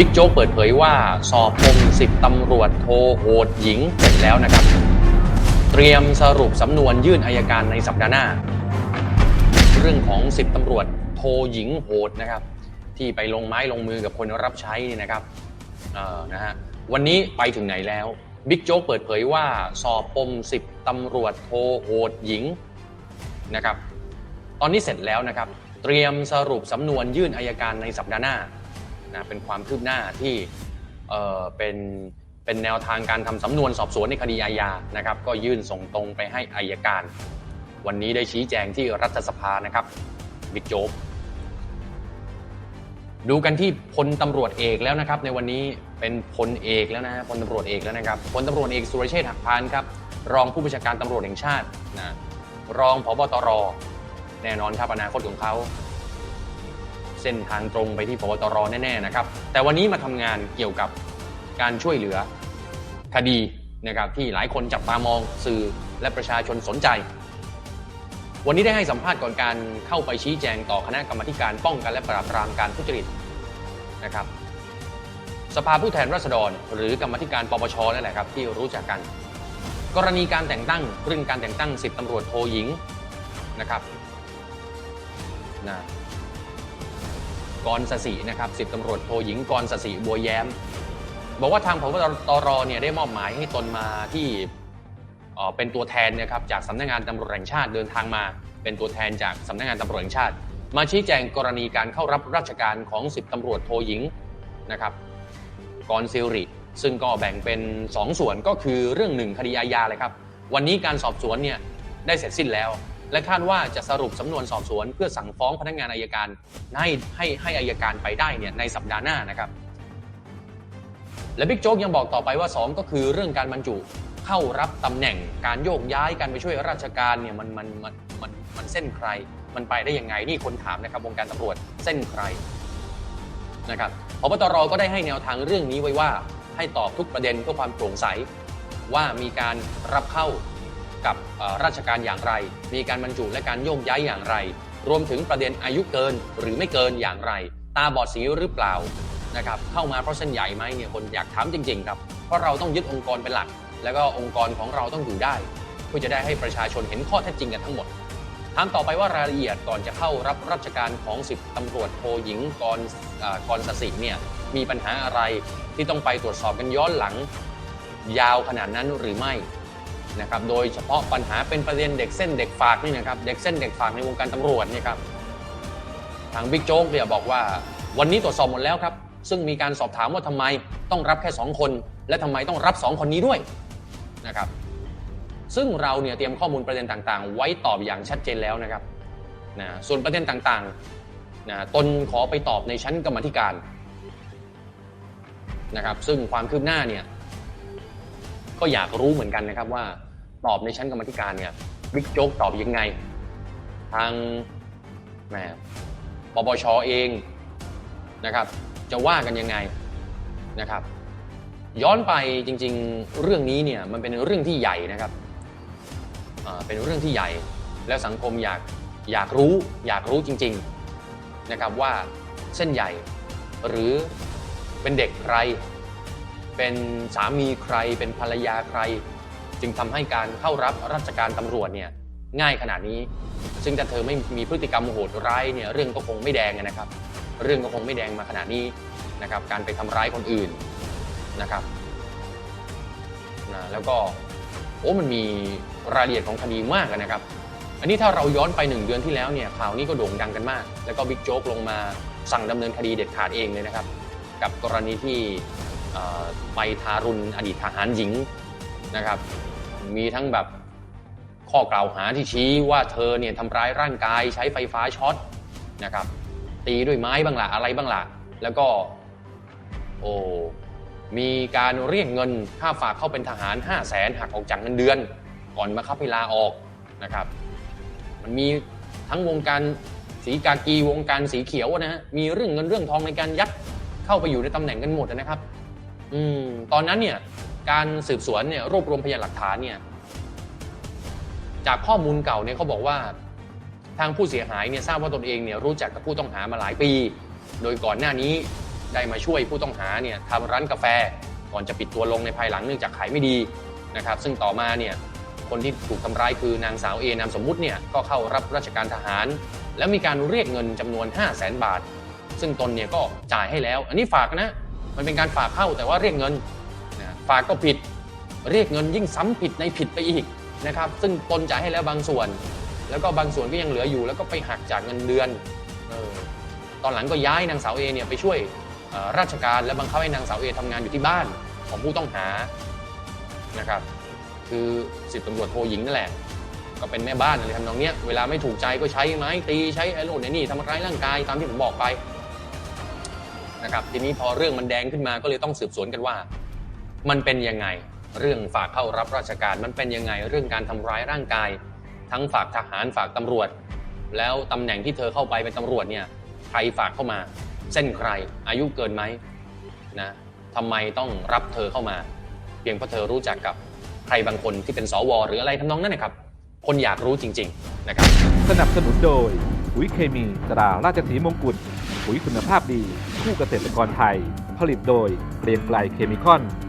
บิ๊กโจ๊กเปิดเผยว่าสอบปมสิบตำรวจโทโหดหญิงเสร็จแล้วนะครับ เตรียมสรุปสำนวนยื่นอายการในสัปดาห์หน้า เรื่องของสิบตำรวจโทหญิงโหดนะครับ ที่ไปลงไม้ลงมือกับคนรับใช้นี่นะครับเอ่อนะฮะวันนี้ไปถึงไหนแล้วบิ๊กโจ๊กเปิดเผยว่าสอบปมสิบตำรวจโทโหดหญิงนะครับ ตอนนี้เสร็จแล้วนะครับ เตรียมสรุปสำนวนยื่นอายการในสัปดาห์หน้า นะเป็นความคืบหน้าที่เอ่อเป็นเป็นแนวทางการทำสำนวนสอบสวนในคดีอาญานะครับ ก็ยื่นส่งตรงไปให้อายการ วันนี้ได้ชี้แจงที่รัฐสภานะครับบิ๊กโจ๊ก ดูกันที่พลตำรวจเอกแล้วนะครับ ในวันนี้เป็นพลเอกแล้วนะพลตำรวจเอกแล้วนะครับพลตำรวจเอกสุรเชษฐ์หักพานครับ รองผู้บัญชาการตำรวจแห่งชาตินะรองผบตรแน่นอนครับอนาคตของเขา เส้นทางตรงไปที่พบตรแน่ๆนะครับ แต่วันนี้มาทำงานเกี่ยวกับการช่วยเหลือคดีนะครับที่หลายคนจับตามองสื่อและประชาชนสนใจ วันนี้ได้ให้สัมภาษณ์ก่อนการเข้าไปชี้แจงต่อคณะกรรมการป้องกันและปราบปรามการทุจริตนะครับ สภาผู้แทนราษฎร หรือกรรมธิการปปชนั่นแหละครับที่รู้จักกัน กรณีการแต่งตั้งเรื่องการแต่งตั้งสิบตำรวจโทหญิงนะครับนะ กรสสีนะครับสิบตำรวจโทหญิงกรสสีบัวแย้ม บอกว่าทางพบตรเนี่ยได้มอบหมายให้ตนมาที่เป็นตัวแทนนะครับจากสำนักงานตำรวจแห่งชาติเดินทางมา เป็นตัวแทนจากสำนักงานตำรวจแห่งชาติ มาชี้แจงกรณีการเข้ารับราชการของ10ตำรวจโทหญิงนะครับกรซิริซึ่งก็แบ่งเป็น 2 ส่วนก็คือเรื่องหนึ่งคดีอาญาเลยครับ วันนี้การสอบสวนเนี่ยได้เสร็จสิ้นแล้ว และคาดว่าจะสรุปสำนวนสอบสวน เพื่อสั่งฟ้องพนักงานอายการให้ให้ให้อายการไปได้เนี่ยในสัปดาห์หน้านะครับและบิ๊กโจ๊กยังบอกต่อไปว่า 2 ก็คือเรื่องการบรรจุเข้ารับตำแหน่งการโยกย้ายการไปช่วยราชการเนี่ยมันมันมันมันมันเส้นใคร มันไปได้ยังไงนี่คนถามนะครับวงการตำรวจเส้นใครนะครับพบตรก็ได้ให้แนวทางเรื่องนี้ไว้ว่าให้ตอบทุกประเด็นเพื่อความโปร่งใสว่ามีการรับเข้า กับราชการอย่างไร มีการบรรจุและการโยกย้ายอย่างไร รวมถึงประเด็นอายุเกินหรือไม่เกินอย่างไร ตาบอดสีหรือเปล่านะครับเข้ามาเพราะเส้นใหญ่ไหมเนี่ยคนอยากถามจริง ๆ ครับ เพราะเราต้องยึดองค์กรเป็นหลัก แล้วก็องค์กรของเราต้องอยู่ได้ เพื่อจะได้ให้ประชาชนเห็นข้อเท็จจริงกันทั้งหมดถามต่อไปว่ารายละเอียดก่อนจะเข้ารับราชการของสิบตำรวจโทหญิงกรกรสสิเนี่ยมีปัญหาอะไรที่ต้องไปตรวจสอบกันย้อนหลัง ยาวขนาดนั้นหรือไม่ นะครับโดยเฉพาะปัญหาเป็นประเด็นเด็กเส้นเด็กฝากนี่นะครับเด็กเส้นเด็กฝากในวงการตำรวจนี่ครับทางบิ๊กโจ๊กเนี่ยบอกว่าวันนี้ตรวจสอบหมดแล้วครับ ซึ่งมีการสอบถามว่าทำไมต้องรับแค่ 2 คน และทำไมต้องรับ 2 คนนี้ด้วยนะครับซึ่งเราเนี่ยเตรียมข้อมูลประเด็นต่างๆ ไว้ตอบอย่างชัดเจนแล้วนะครับนะส่วนประเด็นต่างๆนะตนขอไปตอบในชั้นกรรมธิการนะครับซึ่งความคืบหน้าเนี่ยก็อยากรู้เหมือนกันนะครับว่า ตอบในชั้นกรรมธิการเนี่ยบิ๊กโจ๊กตอบยังไง ทางแหมปปชเองนะครับ จะว่ากันยังไงนะครับ ย้อนไปจริง ๆ เรื่องนี้เนี่ยมันเป็นเรื่องที่ใหญ่นะครับเป็นเรื่องที่ใหญ่แล้วสังคมอยากอยากรู้อยากรู้จริง ๆนะครับว่าเส้นใหญ่หรือเป็นเด็กใคร เป็นสามีใคร เป็นภรรยาใคร จึงทำให้การเข้ารับราชการตำรวจเนี่ยง่ายขนาดนี้ ซึ่งถ้าเธอไม่มีพฤติกรรมโหดร้ายเนี่ยเรื่องก็คงไม่แดงนะครับ เรื่องก็คงไม่แดงมาขนาดนี้นะครับ การไปทำร้ายคนอื่นนะครับนะแล้วก็โอ้มันมีรายละเอียดของคดีมากนะครับ อันนี้ถ้าเราย้อนไปหนึ่งเดือนที่แล้วเนี่ยข่าวนี้ก็โด่งดังกันมาก แล้วก็บิ๊กโจ๊กลงมาสั่งดำเนินคดีเด็ดขาดเองเลยนะครับ กับกรณีที่ไปทารุณอดีตทหารหญิง นะครับ มีทั้งแบบข้อกล่าวหาที่ชี้ว่าเธอเนี่ยทำร้ายร่างกายใช้ไฟฟ้าช็อตนะครับ ตีด้วยไม้บ้างละอะไรบ้างละแล้วก็ โอ้มีการเรียกเงินค่าฝากเข้าเป็นทหาร 5 0 0แสนหักออกจากเงินเดือน ก่อนมาคับให้ลาออกนะครับ มันมีทั้งวงการสีกากีวงการสีเขียวนะฮะมีเรื่องเงินเรื่องทองในการยัดเข้าไปอยู่ในตำแหน่งกันหมดนะครับ อืมตอนนั้นเนี่ย การสืบสวนเนี่ยรวบรวมพยานหลักฐานเนี่ยจากข้อมูลเก่าเนี่ยเขาบอกว่าทางผู้เสียหายเนี่ยทราบว่าตนเองเนี่ยรู้จักกับผู้ต้องหามาหลายปี โดยก่อนหน้านี้ได้มาช่วยผู้ต้องหาเนี่ยทำร้านกาแฟก่อนจะปิดตัวลงในภายหลังเนื่องจากขายไม่ดีนะครับ ซึ่งต่อมาเนี่ยคนที่ถูกทำร้ายคือนางสาวเอนามสมมุติเนี่ยก็เข้ารับราชการทหาร แล้วมีการเรียกเงินจำนวน 5 0 0แสนบาท ซึ่งตนเนี่ยก็จ่ายให้แล้ว อันนี้ฝากนะ มันเป็นการฝากเข้าแต่ว่าเรียกเงิน ฝากก็ผิด เรียกเงินยิ่งซ้ำผิดในผิดไปอีกนะครับ ซึ่งตนจ่ายให้แล้วบางส่วน แล้วก็บางส่วนก็ยังเหลืออยู่ แล้วก็ไปหักจากเงินเดือนออตอนหลังก็ย้ายนางสาวเอเนี่ยไปช่วยราชการและบังคับให้นางสาวเอทำงานอยู่ที่บ้านของผู้ต้องหานะครับ คือสิบตำรวจโทหญิงนั่นแหละก็เป็นแม่บ้านอะไรทำนองเนี้ยเวลาไม่ถูกใจก็ใช้ไม้ตีใช้ไอ้โน่นไอ้นี่ทำร้ายร่างกายตามที่ผมบอกไปนะครับทีนี้พอเรื่องมันแดงขึ้นมาก็เลยต้องสืบสวนกันว่า มันเป็นยังไง เรื่องฝากเข้ารับราชการมันเป็นยังไง เรื่องการทำร้ายร่างกาย ทั้งฝากทหารฝากตำรวจ แล้วตำแหน่งที่เธอเข้าไปเป็นตำรวจเนี่ยใครฝากเข้ามา เส้นใครอายุเกินไหมนะทำไมต้องรับเธอเข้ามา เพียงเพราะเธอรู้จักกับใครบางคนที่เป็นสวหรืออะไรทำนองนั้นนะครับ คนอยากรู้จริง ๆนะครับ สนับสนุนโดยปุ๋ยเคมีตราราชสีมงกุฎปุ๋ยคุณภาพดี คู่เกษตรกรไทย ผลิตโดยเกรียงไกลเคมีคอน